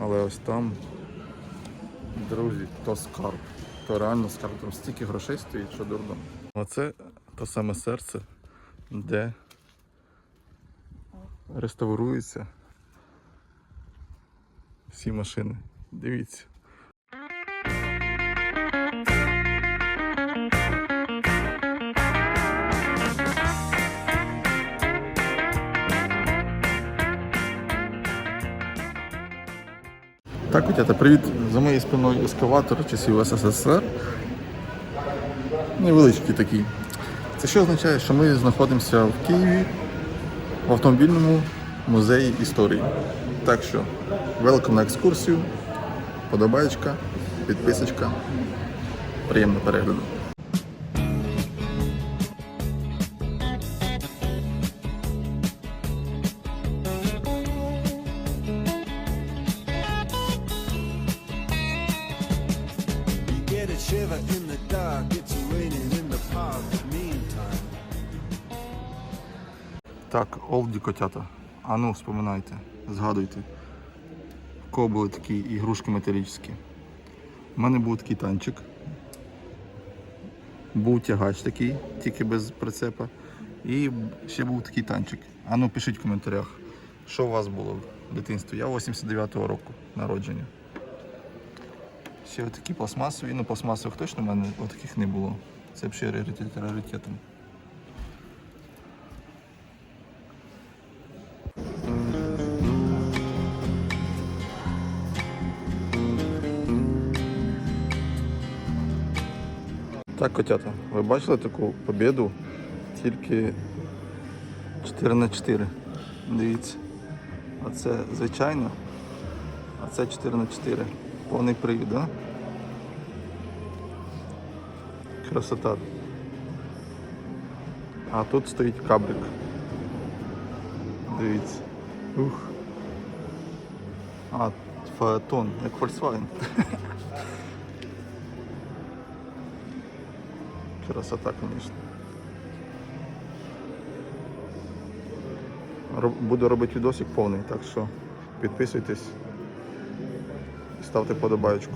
Але ось там, друзі, то скарб. То реально скарб. Там стільки грошей стоїть, що дурно. Оце то саме серце, де реставруються всі машини. Дивіться. Так, Котята, привіт. За моєю спиною ескаватор часів СССР. Невеличкий такий. Це що означає, що ми знаходимося в Києві в автомобільному музеї історії. Так що, welcome на екскурсію, подобаєчка, підписочка. Приємного перегляду. Так, олді котята. А ну, вспоминайте, згадуйте. В кого були такі ігрушки металічні. У мене був такий танчик. Був тягач такий, тільки без прицепа. І ще був такий танчик. А ну пишіть в коментарях, що у вас було в дитинстві. Я 89-го року народження. Ще такі пластмасові, ну пластмасових точно в мене таких не було. Це раритет раритетом. Так, котята, ви бачили таку побіду? Тільки 4 на 4. Дивіться. Оце звичайно. А це 4 на 4. Повний привід, да? Красота. А тут стоїть кабрик. Дивіться. Ух. А, фаетон, як Volkswagen. Красота. Роб- Буду робити відосик повний, так що підписуйтесь і ставте подобаєчку.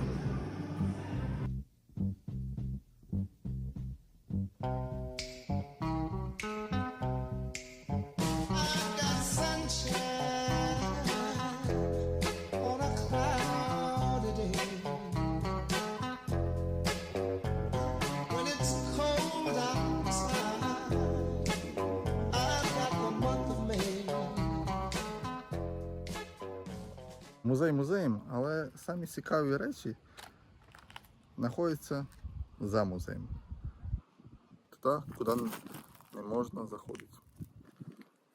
Музей музеєм, але самі цікаві речі знаходяться за музеєм. Туди, куди не можна заходити.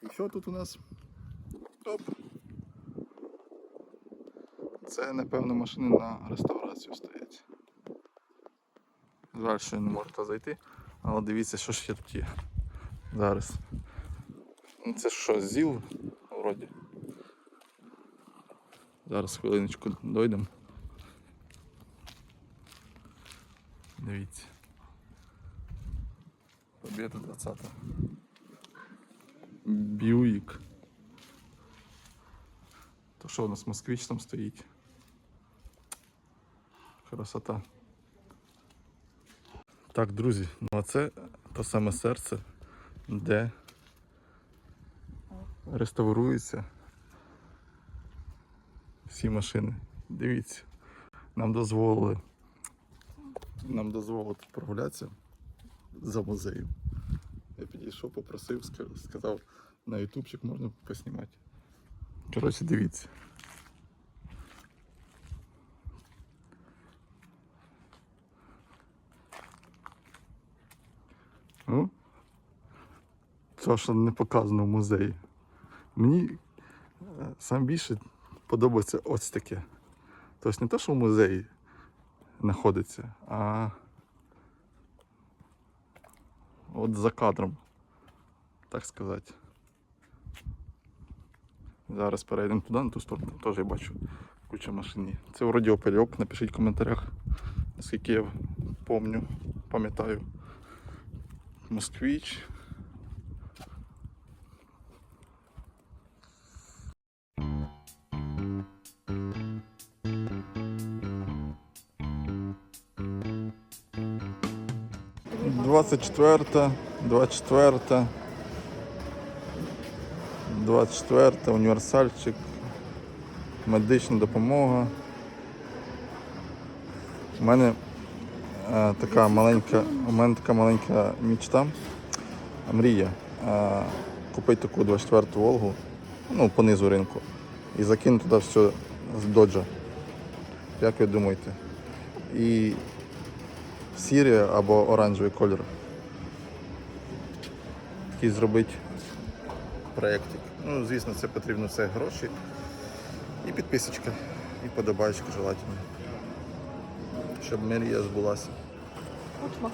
І що тут у нас? Оп. Це, напевно, машини на реставрацію стоять. Жаль, що не можу зайти, але дивіться, що ще тут є. Зараз. Ну, Це що, ЗІЛ вроді. Зараз хвилиночку дойдемо. Дивіться. Побіда 20. Бьюік. То що у нас москвич там стоїть? Красота. Так, друзі, ну а це то саме серце, де реставрується всі машини. Дивіться, нам дозволили. Нам дозволили прогулятися за музеєм. Я підійшов, попросив, ска- сказав, на ютубчик можна поснімати. Коротше, дивіться. Ну, це, що не показано в музеї. Мені е, сам більше подобається ось таке. Тобто не те, що в музеї знаходиться, а от за кадром, так сказати. Зараз перейдемо туди, на ту сторону, там теж я бачу куча машин. Це вроді опельок, напишіть в коментарях, наскільки я помню, пам'ятаю. Москвич. 24, 24, 24, універсальчик, медична допомога. У мене е, така маленька, у мене така маленька мічта, мрія. Е, купити таку 24 Волгу, ну, по низу ринку, і закинути туди все з доджа. Як ви думаєте? І сірий або оранжевий кольор. Такий зробити проєктик. Ну, звісно, це потрібно все гроші. І підписочка, і подобаєчка желательно. Щоб мрія збулася. От мак.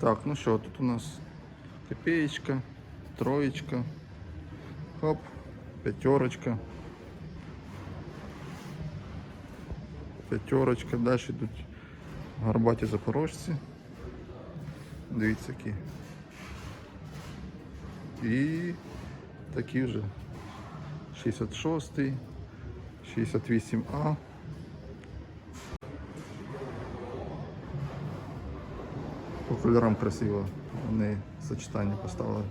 Так, ну що, тут у нас копеечка, троечка, хоп, пятерочка. Пятерочка, далі йдуть гарбаті запорожці. Дивіться які. І такі вже 66, 68А. По кольорам красиво. Вони сочетання поставили.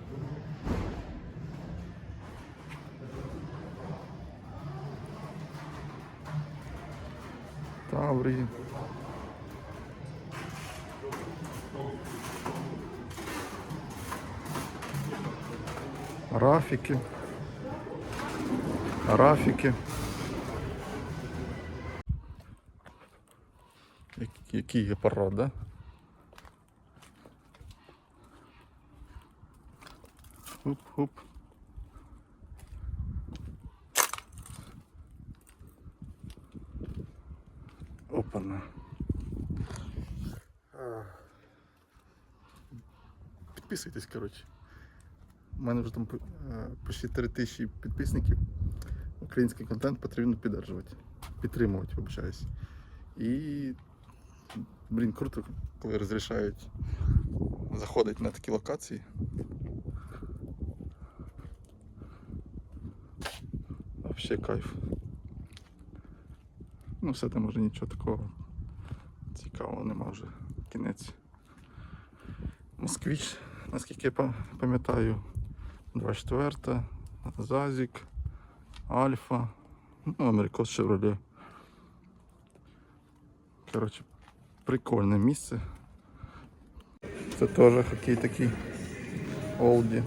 Таврії. Рафіки. Рафіки. Який Який парад, да? Опана. Підписуйтесь, коротше. У мене вже там е, почти 3 тисячі підписників. Український контент потрібно підтримувати. Підтримувати, вибачаюсь. І, блін, круто, коли розрішають заходити на такі локації. Вообще кайф. Ну, все там вже нічого такого цікавого нема вже. Кінець. Москвич, наскільки я пам'ятаю, 24, Зазік, Альфа, ну, Америкос Шевроле. Коротше, прикольне місце. Це теж хокей такий Олді.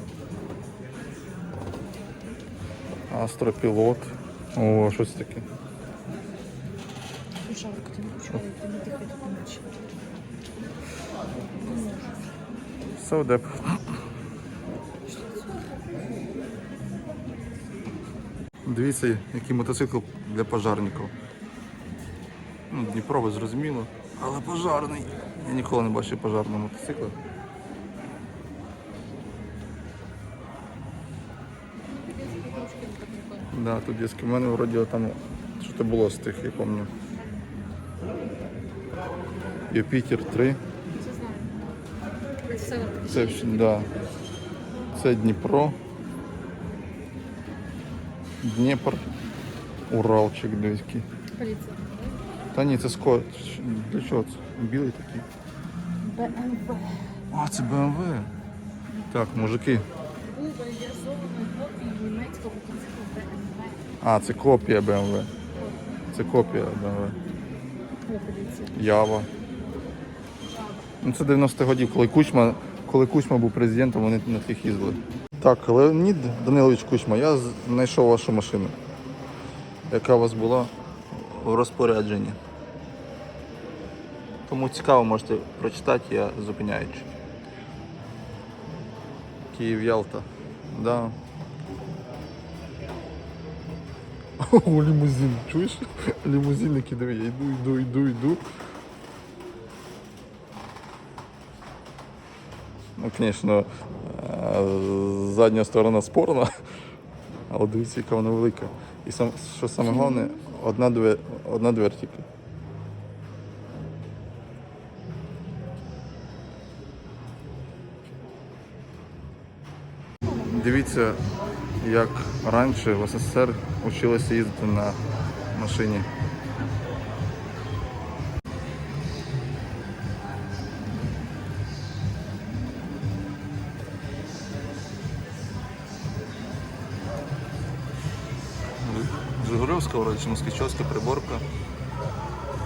Астропілот. О, щось таке. Жарко, ти не почала, ти не дихай тут вночі. Саудеп. Дивіться, який мотоцикл для пожарників. Ну, Дніпрове, зрозуміло. Але пожарний. Я ніколи не бачив пожарного мотоцикла. Да, тут є У мене вроді там що-то було з тих, я пам'ятаю. Юпітер 3. Це да. Це Дніпро. Дніпр. Уралчик дивіться. поліція. Та ні, це скотч. Для чого це? Білий такий. БМВ. А, це БМВ. Так, мужики. Копії німецького БМВ. А, це копія БМВ. Це копія БМВ. Ява. Ну, це 90-х годів, коли Кучма, коли Кучма був президентом, вони на тих їздили. Так, Леонід Данилович Кучма, я знайшов вашу машину, яка у вас була в розпорядженні. Тому цікаво можете прочитати, я зупиняючи. Київ Ялта. Да. О, лімузин, чуєш? Лімузин, який диви, я йду, йду, йду, йду. Ну, звісно, е, задня сторона спорна, але дивіться, яка вона велика. І сам, що саме головне, одна, двер, одна двер тільки. Дивіться, як раніше в СССР вчилися їздити на машині. Чи Москвичовська приборка.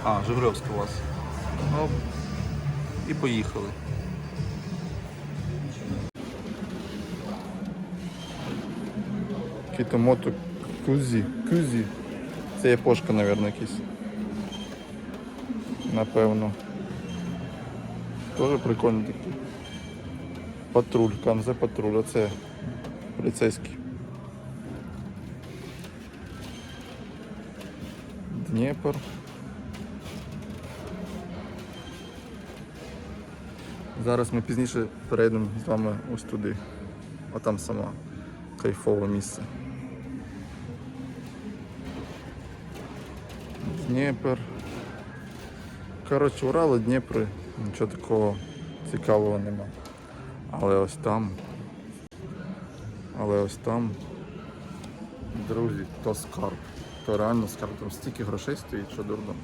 А, Жигульовська у вас. Ну, і поїхали. Кітомото Кузі. Кузі. Це япошка, мабуть, якийсь. Напевно. Тоже прикольний такий. Патруль, Канзе патруль, а це поліцейський. Дніпр. Зараз ми пізніше перейдемо з вами ось туди. А там сама кайфове місце. Дніпр. Коротше, Урал і Дніпри, нічого такого цікавого нема. Але ось там. Але ось там. Друзі, то скарб. То реально скарб. Там стільки грошей стоїть, що дурно.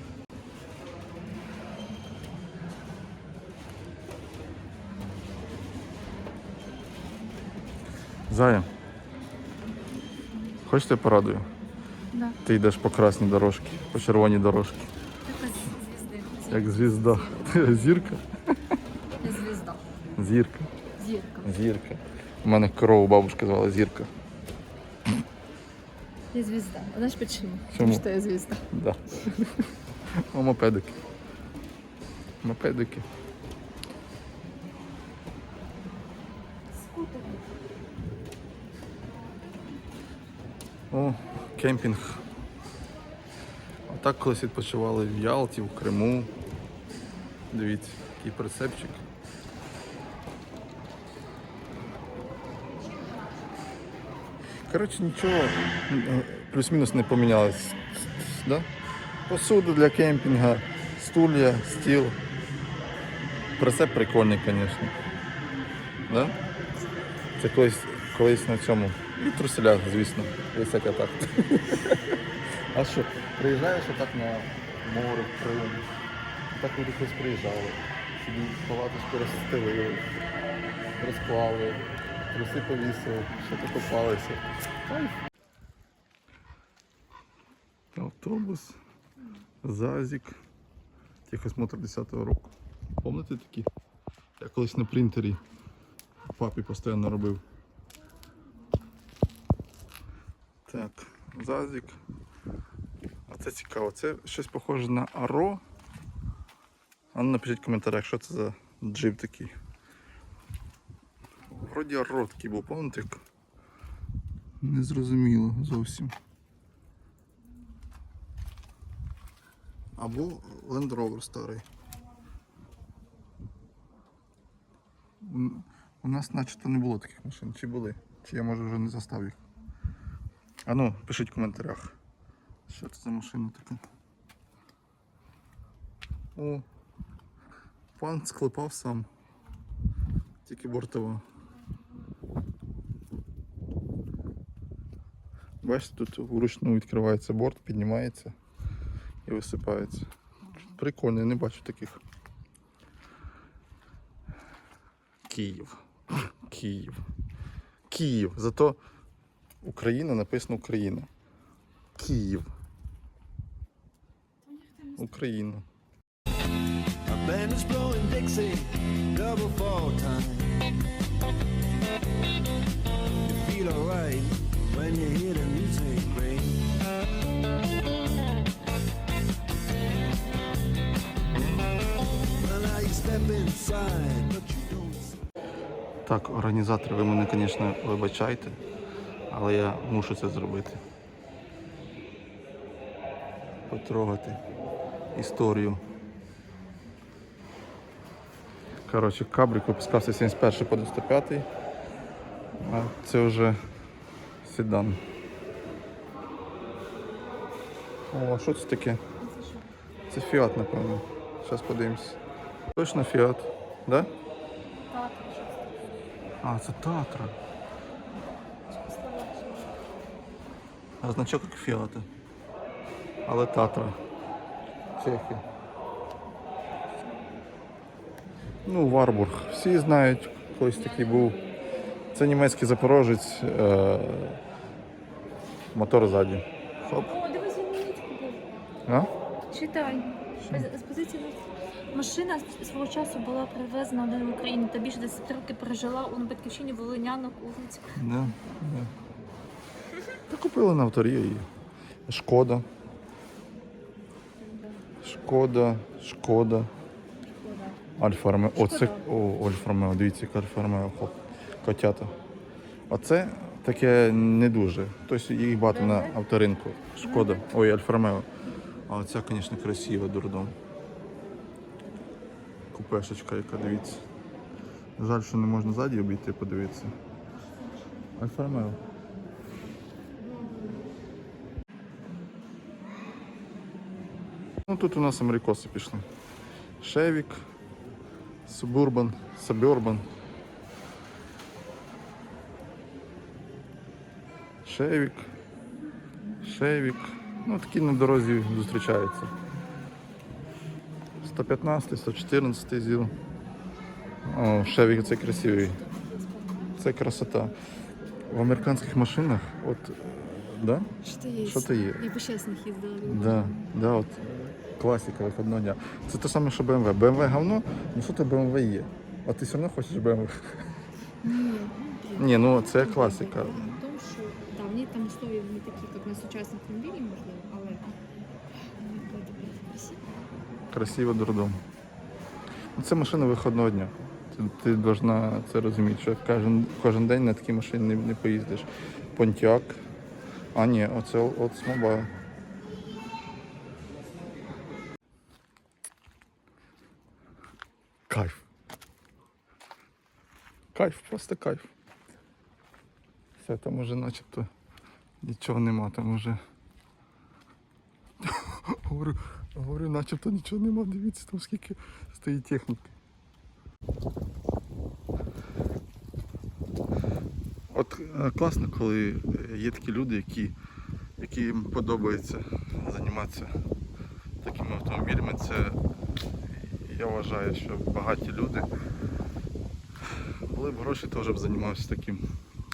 Зая. Хочеш я порадую? Да. Ти йдеш по красній дорожці, по червоній дорожці. Як звізда. Зірка? Звізда. Зірка. Зірка. Зірка. У мене корову бабушка звала Зірка. Я звізда. А Знаєш почему? Чому? Потому что я звізда. Да. О, мопедики. Мопедики. О, кемпінг. Отак колись відпочивали в Ялті, в Криму. Дивіться, який прицепчик. Коротше, нічого е, плюс-мінус не помінялось. Да? Посуда для кемпінга, стулья, стіл. Прицеп прикольний, звісно. Да? Це колись, колись на цьому. І труселя, звісно. Всяке так. А що, приїжджаєш отак на море, в Крим. Так люди колись приїжджали. Собі палаточку розстелили, розклали, труси повісили, що покопалися. Кайф. Автобус, Зазік, техосмотр 10-го року. Пам'ятаєте такі? Я колись на принтері папі постійно робив. Так, Зазік. А це цікаво. Це щось похоже на Аро. А ну напишіть в коментарях, що це за джип такий. Вроді Аро такий був, пам'ятаєте? як? Незрозуміло зовсім. Або Land Rover старий. У нас начебто не було таких машин. Чи були? Чи я може вже не застав їх? А ну, пишіть в коментарях. Що це за машина така? О, пан склепав сам. Тільки бортова. Бачите, тут вручну відкривається борт, піднімається і висипається. Прикольно, я не бачу таких. Київ. Київ. Київ. Зато Україна написано Україна. Київ. Україна. Alright when you hear the music ring. Well, now you step inside, but you don't. Так, організатори, ви мене, звісно, вибачайте, але я мушу це зробити. Потрогати історію. Коротше, кабрик випускався 71 по 95, а це вже седан. О, а що це таке? Це фіат, напевно. Зараз подивимось. Точно фіат, да? А, це Татра. А значок як Фіата. Але Татра. Чехи. Ну, Варбург. Всі знають, колись такий був. Це німецький запорожець. Е- мотор ззаді. Хоп. О, дивись, він мені купив. А? Читай. З- З позиції машина свого часу була привезена до України та більше 10 років прожила у батьківщині Волинянок вулиці. Да, да. Та купили на авторі її. Шкода. Шкода, шкода. Альфа Ромео. Оце, о, Альфа Ромео, дивіться, яка Альфа Ромео, хоп, котята. Оце таке не дуже. Тобто їх багато на авторинку. Шкода. Ой, Альфа Ромео. А оця, звісно, красива дурдом. Купешечка, яка дивіться. Жаль, що не можна ззаді обійти, подивитися. Альфа Ромео. Ну тут у нас америкоси пішли. Шевік, Субурбан, Сабербан. Шевік. Шевік. Ну такі на дорозі зустрічаються. 115, 114 зіл. О, Шевік це красивий. Це красота. В американських машинах, от, е, да? Що є? Що то є? І по чесних їздила. Да, да, от класика виходного дня. Це те саме, що BMW. BMW говно, ну що то BMW є? А ти все одно хочеш BMW? Ні, Ні, ну це класика. В тому, що да, вони там условия не такі, як на сучасному автомобілі, можливо, але вони коли такі красиві. Красиво дурдом. Ну, Це машина виходного дня. Ти, ти должна це розуміти, що кожен, кожен день на такій машині не, не поїздиш. Понтяк. А ні, оце от Mobile. Кайф. Кайф, просто кайф. Все, там уже начебто нічого нема, там уже. Говорю, начебто нічого нема, дивіться, там скільки стоїть техніки. От е, класно, коли є такі люди, які, яким подобається займатися такими автомобілями. Це я вважаю, що багаті люди. Були б гроші, теж б займався таким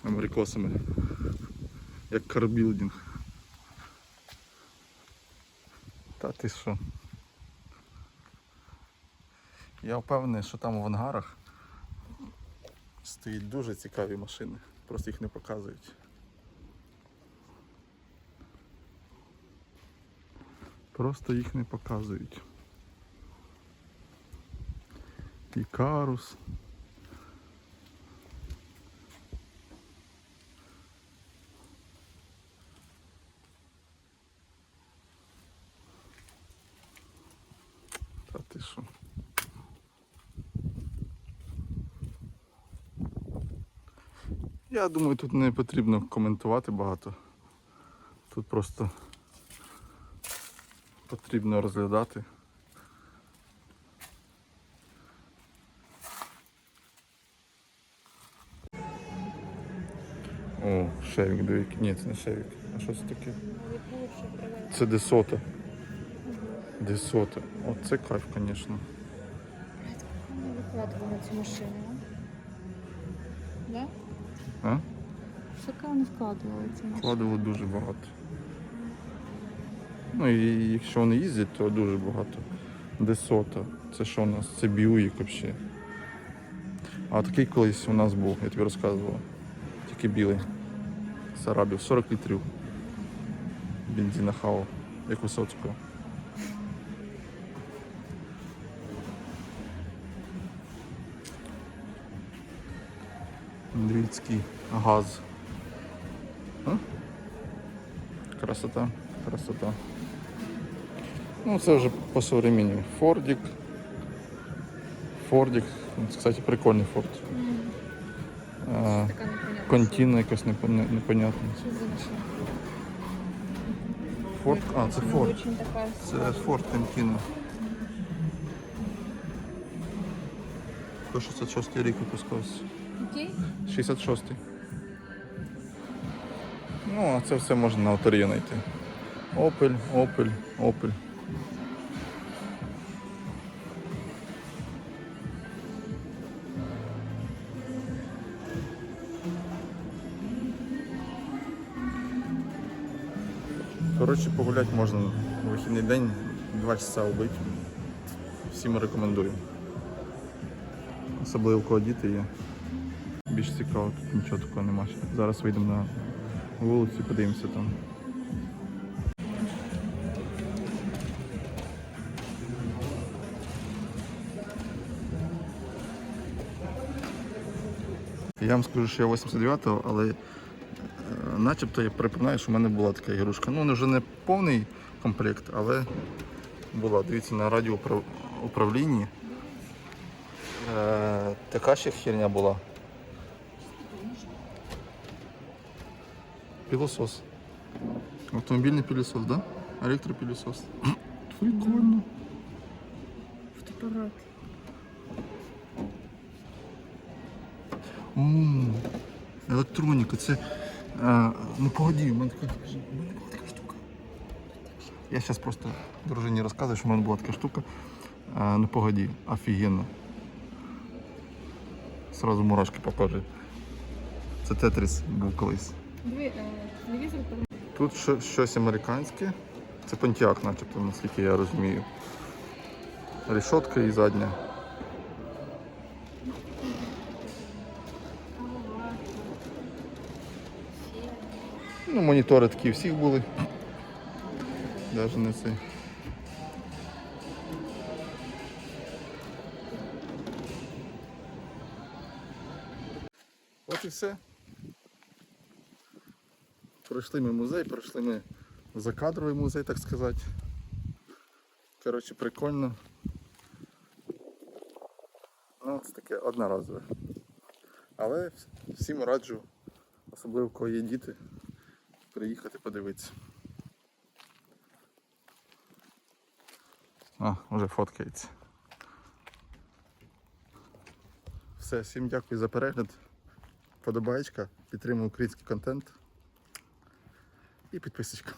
америкосами, як карбілдинг. Та ти що? Я впевнений, що там в ангарах стоять дуже цікаві машини. Просто їх не показують. Просто їх не показують. Ікарус. Та ти що? Я думаю, тут не потрібно коментувати багато. Тут просто потрібно розглядати. О, Шевік, дивік. Ні, це не Шевік. А що це таке? Це Десота. Десота. Оце кайф, звісно. Ми викладували цю машину. Да? А? Вони вкладували цю машину. Вкладало дуже багато. Ну і якщо вони їздять, то дуже багато. Десота. Це що у нас? Це Бьюїк взагалі. А такий колись у нас був, я тобі розказував. Тільки білий. Сарабів, 40 літрів. Бензина хау, як Висоцького. Андрійський газ. А? Красота, красота. Ну, це вже по современній. Фордик. Фордик. Кстати, прикольний Форд. Непонятна. Контіна якась непон- непонятна. Форд? А, це Форд. Це Форд Контіна. 166 рік випускався. Окей? 66-й. Ну, а це все можна на авторі знайти. Opel, Opel, Opel. Коротше, погуляти можна у вихідний день, 2 часа вбити. Всім рекомендую. Особливо у кого діти є. Більш цікаво, тут нічого такого нема. Зараз вийдемо на вулицю подивимося там. Я вам скажу, що я 89-го, але е, начебто я припоминаю, що в мене була така ігрушка. Ну, вже не повний комплект, але була. Дивіться, на радіоуправлінні. Е, така ще херня була. Пилосос. Автомобільний пилосос, да? Електропилосос. Прикольно. Фотоапарат. М, Електроніка, це. Е, ну погоді, в мене така, в мене була така штука. Я зараз просто дружині розказую, що в мене була така штука. Е, ну погоді, офігенно. Сразу мурашки по. Це Тетріс був колись. Е, Тут щось американське. Це Pontiac, начебто, наскільки я розумію. Рішотка і задня. Ну, монітори такі всіх були. Навіть не цей. От і все. Пройшли ми музей, пройшли ми закадровий музей, так сказати. Коротше, прикольно. Ну, це таке одноразове. Але всім раджу, особливо у кого є діти, приїхати подивитися. А, вже фоткається. Все, всім дякую за перегляд. Подобаєчка, підтримуй український контент і підписочка.